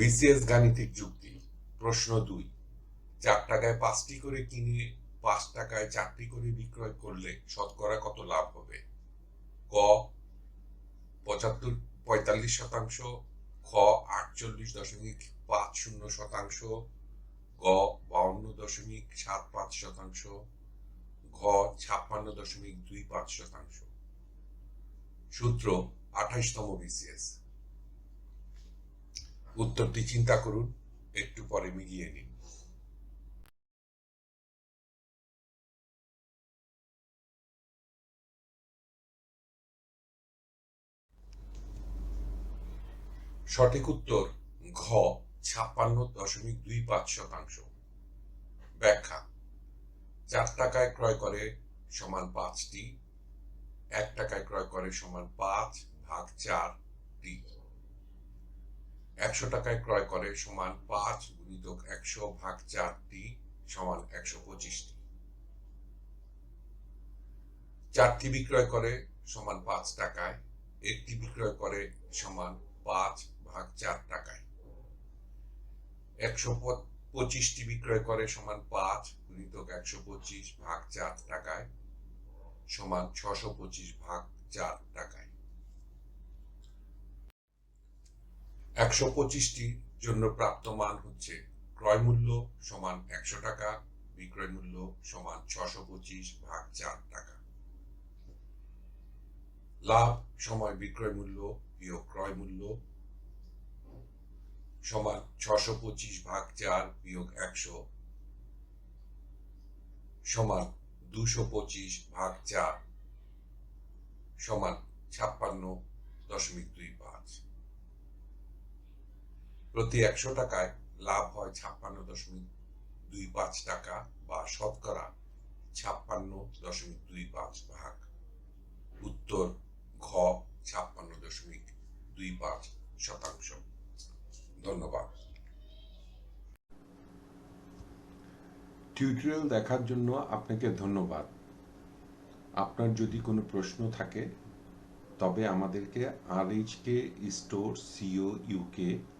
BCS গাণিতিক যুক্তি। প্রশ্ন দুই, চার টাকায় পাঁচটি করে কিনে পাঁচ টাকায় চারটি করে বিক্রয় করলে শতকরা কত লাভ হবে? ক, পঁচাত্তর, পঁয়তাল্লিশ শতাংশ। খ, আটচল্লিশ দশমিক পাঁচ শূন্য শতাংশ। গ, বাউন্ন দশমিক সাত পাঁচ শতাংশ। ঘ, ছাপ্পান্ন দশমিক দুই পাঁচ শতাংশ। সূত্র আঠাইশতম বিসিএস। উত্তরটি চিন্তা করুন, একটু পরে মিলিয়ে নিন। সঠিক উত্তর, ঘ, ছাপ্পান্ন দশমিক দুই পাঁচ শতাংশ। ব্যাখ্যা, চার টাকায় ক্রয় করে সমান পাঁচটি, এক টাকায় ক্রয় করে সমান পাঁচ ভাগ চার টি একশো টাকায় ক্রয় করে সমান পাঁচ গুণিতক একশো ভাগ চারটি সমান একশো পঁচিশটি চারটি বিক্রয় করে সমান পাঁচ টাকায় একটি বিক্রয় করে সমান পাঁচ ভাগ চার টাকায়। একশো পঁচিশটি বিক্রয় করে সমান পাঁচ গুণিতক একশো পঁচিশ ভাগ চার টাকায়, সমান ছশো পঁচিশ ভাগ চার টাকায়। একশো পঁচিশটির জন্য প্রাপ্ত মান হচ্ছে ক্রয় মূল্য সমান একশো টাকা, বিক্রয় মূল্য সমান ছশো পঁচিশ ভাগ চার টাকা। লাভ সময় বিক্রয় মূল্য বিয়োগ ক্রয় মূল্য সমান ছশো পঁচিশ ভাগ চার বিয়োগ একশো সমান দুশো পঁচিশ ভাগ চার সমান ছাপ্পান্ন দশমিক দুই পাঁচ। প্রতি একশো টাকায় লাভ হয় ছাপ্পান্ন দশমিক দুই পাঁচ টাকা বা শতকরা ছাপ্পান্ন দশমিক দুই পাঁচ ভাগ। উত্তর ঘ ছাপ্পান্ন দশমিক দুই পাঁচ শতাংশ। ধন্যবাদ। টিউটোরিয়াল দেখার জন্য আপনাকে ধন্যবাদ। আপনার যদি কোনো প্রশ্ন থাকে, তবে আমাদেরকে R HK store CO UK